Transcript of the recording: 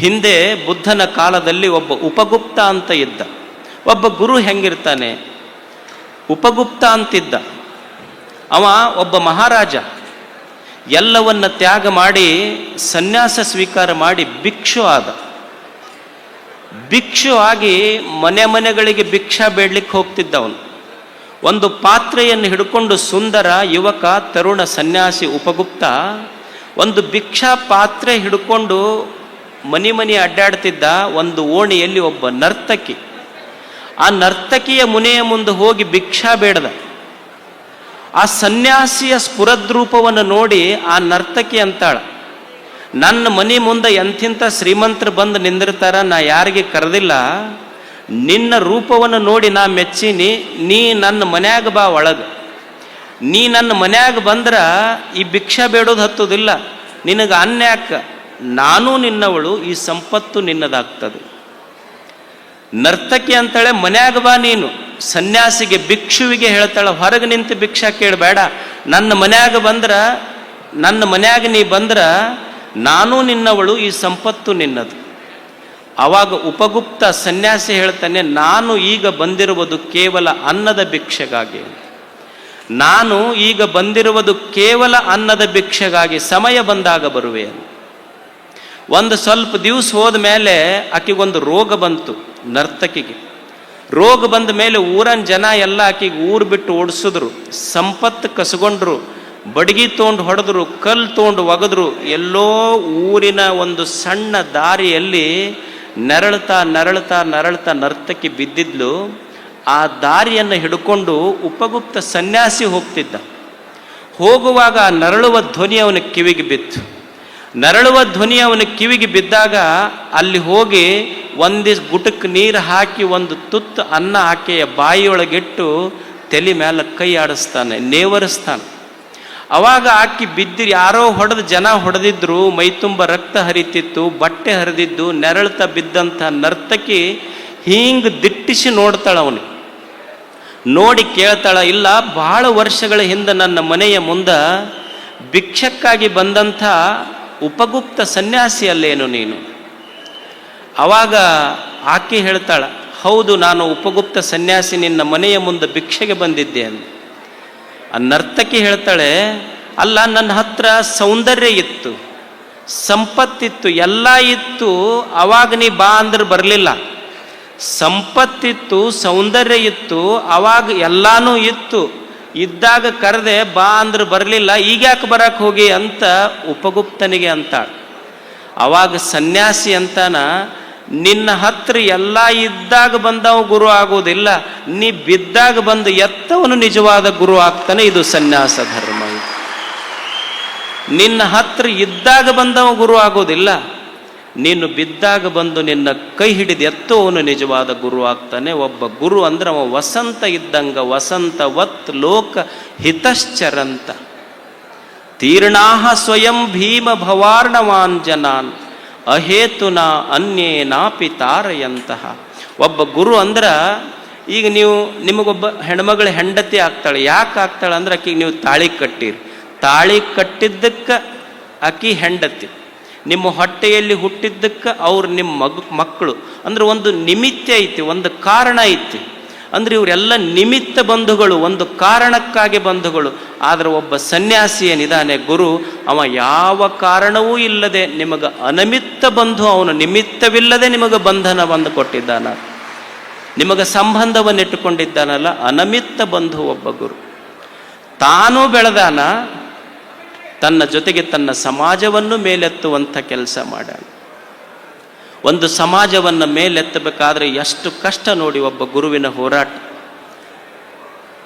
ಹಿಂದೆ ಬುದ್ಧನ ಕಾಲದಲ್ಲಿ ಒಬ್ಬ ಉಪಗುಪ್ತ ಅಂತ ಇದ್ದ. ಒಬ್ಬ ಗುರು ಹೆಂಗಿರ್ತಾನೆ? ಉಪಗುಪ್ತ ಅಂತಿದ್ದ. ಅವ ಒಬ್ಬ ಮಹಾರಾಜ. ಎಲ್ಲವನ್ನ ತ್ಯಾಗ ಮಾಡಿ ಸನ್ಯಾಸ ಸ್ವೀಕಾರ ಮಾಡಿ ಭಿಕ್ಷು ಆದ. ಭಿಕ್ಷು ಆಗಿ ಮನೆ ಮನೆಗಳಿಗೆ ಭಿಕ್ಷಾ ಬೇಡ್ಲಿಕ್ಕೆ ಹೋಗ್ತಿದ್ದ ಅವನು ಒಂದು ಪಾತ್ರೆಯನ್ನು ಹಿಡ್ಕೊಂಡು ಸುಂದರ ಯುವಕ, ತರುಣ ಸನ್ಯಾಸಿ, ಉಪಗುಪ್ತ ಒಂದು ಭಿಕ್ಷಾ ಪಾತ್ರೆ ಹಿಡ್ಕೊಂಡು ಮನಿ ಮನಿ ಅಡ್ಡಾಡ್ತಿದ್ದ ಒಂದು ಓಣಿಯಲ್ಲಿ ಒಬ್ಬ ನರ್ತಕಿ. ಆ ನರ್ತಕಿಯ ಮುನೆಯ ಮುಂದೆ ಹೋಗಿ ಭಿಕ್ಷಾ ಬೇಡದ. ಆ ಸನ್ಯಾಸಿಯ ಸ್ಫುರದ್ರೂಪವನ್ನು ನೋಡಿ ಆ ನರ್ತಕಿ ಅಂತಾಳ, ನನ್ನ ಮನೆ ಮುಂದೆ ಎಂಥಿಂಥ ಶ್ರೀಮಂತರು ಬಂದು ನಿಂದಿರ್ತಾರ, ನಾ ಯಾರಿಗೆ ಕರೆದಿಲ್ಲ. ನಿನ್ನ ರೂಪವನ್ನು ನೋಡಿ ನಾ ಮೆಚ್ಚಿನಿ, ನೀ ನನ್ನ ಮನ್ಯಾಗ ಬಾ ಒಳಗೆ. ನೀ ನನ್ನ ಮನ್ಯಾಗ ಬಂದ್ರ ಈ ಭಿಕ್ಷಾ ಬೇಡೋದು ಹತ್ತೋದಿಲ್ಲ. ನಿನಗೆ ಅನ್ನ ಯಾಕ? ನಾನೂ ನಿನ್ನವಳು, ಈ ಸಂಪತ್ತು ನಿನ್ನದಾಗ್ತದೆ. ನರ್ತಕಿ ಅಂತಾಳೆ ಮನ್ಯಾಗ ಬಾ ನೀನು, ಸನ್ಯಾಸಿಗೆ ಭಿಕ್ಷುವಿಗೆ ಹೇಳ್ತಾಳೆ, ಹೊರಗೆ ನಿಂತು ಭಿಕ್ಷಾ ಕೇಳಬೇಡ ನನ್ನ ಮನ್ಯಾಗ ಬಂದ್ರ, ನನ್ನ ಮನ್ಯಾಗ ನೀ ಬಂದ್ರ, ನಾನು ನಿನ್ನವಳು, ಈ ಸಂಪತ್ತು ನಿನ್ನದು. ಆವಾಗ ಉಪಗುಪ್ತ ಸನ್ಯಾಸಿ ಹೇಳ್ತಾನೆ, ನಾನು ಈಗ ಬಂದಿರುವುದು ಕೇವಲ ಅನ್ನದ ಭಿಕ್ಷೆಗಾಗಿ. ನಾನು ಈಗ ಬಂದಿರುವುದು ಕೇವಲ ಅನ್ನದ ಭಿಕ್ಷೆಗಾಗಿ ಸಮಯ ಬಂದಾಗ ಬರುವೆ. ಒಂದು ಸ್ವಲ್ಪ ದಿವಸ ಹೋದ ಮೇಲೆ ಆಕೆಗೊಂದು ರೋಗ ಬಂತು ನರ್ತಕಿಗೆ. ರೋಗ ಬಂದ ಮೇಲೆ ಊರನ್ ಜನ ಎಲ್ಲ ಆಕೆಗೆ ಊರು ಬಿಟ್ಟು ಓಡಿಸಿದ್ರು. ಸಂಪತ್ತು ಕಸಗೊಂಡ್ರು. ಬಡಗಿ ತೊಗೊಂಡು ಹೊಡೆದ್ರು, ಕಲ್ಲು ತೊಗೊಂಡು ಒಗೆದ್ರು. ಎಲ್ಲೋ ಊರಿನ ಒಂದು ಸಣ್ಣ ದಾರಿಯಲ್ಲಿ ನರಳ್ತಾ ನರಳ್ತಾ ನರಳ್ತಾ ನರ್ತಕಿ ಬಿದ್ದಿದ್ಲು. ಆ ದಾರಿಯನ್ನು ಹಿಡ್ಕೊಂಡು ಉಪಗುಪ್ತ ಸನ್ಯಾಸಿ ಹೋಗ್ತಿದ್ದ. ಹೋಗುವಾಗ ನರಳುವ ಧ್ವನಿ ಅವನ ಕಿವಿಗೆ ಬಿತ್ತು. ನರಳುವ ಧ್ವನಿ ಅವನ ಕಿವಿಗೆ ಬಿದ್ದಾಗ ಅಲ್ಲಿ ಹೋಗಿ ಒಂದಿಸ್ ಗುಟಕ್ಕೆ ನೀರು ಹಾಕಿ ಒಂದು ತುತ್ತು ಅನ್ನ ಆಕೆಯ ಬಾಯಿಯೊಳಗಿಟ್ಟು ತಲೆ ಮೇಲೆ ಕೈ ಆಡಿಸ್ತಾನೆ, ನೇವರಿಸ್ತಾನೆ. ಅವಾಗ ಆಕಿ ಬಿದ್ದಿರಿ, ಯಾರೋ ಹೊಡೆದು ಜನ ಹೊಡೆದಿದ್ರು ಮೈತುಂಬ ರಕ್ತ ಹರಿತಿತ್ತು, ಬಟ್ಟೆ ಹರಿದಿದ್ದು, ನೆರಳ್ತ ಬಿದ್ದಂಥ ನರ್ತಕಿ ಹಿಂಗೆ ದಿಟ್ಟಿಸಿ ನೋಡ್ತಾಳ ಅವನಿಗೆ ನೋಡಿ ಕೇಳ್ತಾಳ, ಇಲ್ಲ ಬಹಳ ವರ್ಷಗಳ ಹಿಂದೆ ನನ್ನ ಮನೆಯ ಮುಂದ ಭಿಕ್ಷಕ್ಕಾಗಿ ಬಂದಂಥ ಉಪಗುಪ್ತ ಸನ್ಯಾಸಿ ಅಲ್ಲೇನು ನೀನು? ಅವಾಗ ಆಕೆ ಹೇಳ್ತಾಳೆ, ಹೌದು, ನಾನು ಉಪಗುಪ್ತ ಸನ್ಯಾಸಿ ನಿನ್ನ ಮನೆಯ ಮುಂದೆ ಭಿಕ್ಷೆಗೆ ಬಂದಿದ್ದೆ ಅಂತ ಆ ನರ್ತಕಿ ಹೇಳ್ತಾಳೆ, ಅಲ್ಲ, ನನ್ನ ಹತ್ರ ಸೌಂದರ್ಯ ಇತ್ತು, ಸಂಪತ್ತಿತ್ತು, ಎಲ್ಲ ಇತ್ತು, ಅವಾಗ ನೀ ಬಾ ಅಂದ್ರೆ ಬರಲಿಲ್ಲ. ಸಂಪತ್ತಿತ್ತು, ಸೌಂದರ್ಯ ಇತ್ತು, ಅವಾಗ ಎಲ್ಲಾನು ಇತ್ತು ಇದ್ದಾಗ ಕರೆದೆ, ಬಾ ಅಂದ್ರೆ ಬರಲಿಲ್ಲ, ಈಗ ಯಾಕೆ ಬರಕ್ಕೆ ಹೋಗಿ? ಅಂತ ಉಪಗುಪ್ತನಿಗೆ ಅಂತಾಳೆ. ಅವಾಗ ಸನ್ಯಾಸಿ ಅಂತಾನ, ನಿನ್ನ ಹತ್ರ ಎಲ್ಲ ಇದ್ದಾಗ ಬಂದವ ಗುರು ಆಗೋದಿಲ್ಲ. ನೀ ಬಿದ್ದಾಗ ಬಂದು ಎತ್ತವನು ನಿಜವಾದ ಗುರು ಆಗ್ತಾನೆ, ಇದು ಸನ್ಯಾಸ ಧರ್ಮ. ನಿನ್ನ ಹತ್ರ ಇದ್ದಾಗ ಬಂದವ ಗುರು ಆಗೋದಿಲ್ಲ. ನೀನು ಬಿದ್ದಾಗ ಬಂದು ನಿನ್ನ ಕೈ ಹಿಡಿದು ಎತ್ತುವವನು ನಿಜವಾದ ಗುರು ಆಗ್ತಾನೆ. ಒಬ್ಬ ಗುರು ಅಂದ್ರೆ ಅವ ವಸಂತ ಇದ್ದಂಗ ವಸಂತ ವತ್ ಲೋಕ ಹಿತಶ್ಚರಂತ. ತೀರ್ಣಾಹ ಸ್ವಯಂ ಭೀಮ ಭವಾರ್ಣವಾನ್ ಜನಾನ್ ಅಹೇತುನ ಅನ್ಯೇನಾಪಿ ತಾರಯಂತಹ. ಒಬ್ಬ ಗುರು ಅಂದ್ರ ಈಗ ನೀವು ನಿಮಗೊಬ್ಬ ಹೆಣ್ಮಗಳ ಹೆಂಡತಿ ಆಗ್ತಾಳೆ. ಯಾಕೆ ಆಗ್ತಾಳೆ ಅಂದ್ರೆ ಆಕಿಗೆ ನೀವು ತಾಳಿ ಕಟ್ಟಿರಿ. ತಾಳಿ ಕಟ್ಟಿದ್ದಕ್ಕೆ ಆಕಿ ಹೆಂಡತಿ. ನಿಮ್ಮ ಹೊಟ್ಟೆಯಲ್ಲಿ ಹುಟ್ಟಿದ್ದಕ್ಕೆ ಅವ್ರು ನಿಮ್ಮ ಮಗ, ಮಕ್ಕಳು. ಅಂದ್ರೆ ಒಂದು ನಿಮಿತ್ತ ಐತಿ, ಒಂದು ಕಾರಣ ಐತಿ. ಅಂದ್ರೆ ಇವರೆಲ್ಲ ನಿಮಿತ್ತ ಬಂಧುಗಳು, ಒಂದು ಕಾರಣಕ್ಕಾಗಿ ಬಂಧುಗಳು. ಆದ್ರೆ ಒಬ್ಬ ಸನ್ಯಾಸಿ ಏನಿದ್ದಾನೆ ಗುರು, ಅವ ಯಾವ ಕಾರಣವೂ ಇಲ್ಲದೆ ನಿಮಗೆ ಅನಮಿತ್ತ ಬಂಧು, ಅವನು ನಿಮಿತ್ತವಿಲ್ಲದೆ ನಿಮಗೆ ಬಂಧನ ಬಂದು ಕೊಟ್ಟಿದ್ದಾನ. ನಿಮಗೆ ಸಂಬಂಧವನ್ನಿಟ್ಟುಕೊಂಡಿದ್ದಾನಲ್ಲ, ಅನಮಿತ್ತ ಬಂಧು ಒಬ್ಬ ಗುರು. ತಾನೂ ಬೆಳೆದಾನ ತನ್ನ ಜೊತೆಗೆ ತನ್ನ ಸಮಾಜವನ್ನು ಮೇಲೆತ್ತುವಂಥ ಕೆಲಸ ಮಾಡ ಒಂದು ಸಮಾಜವನ್ನು ಮೇಲೆತ್ತಬೇಕಾದ್ರೆ ಎಷ್ಟು ಕಷ್ಟ ನೋಡಿ ಒಬ್ಬ ಗುರುವಿನ ಹೋರಾಟ.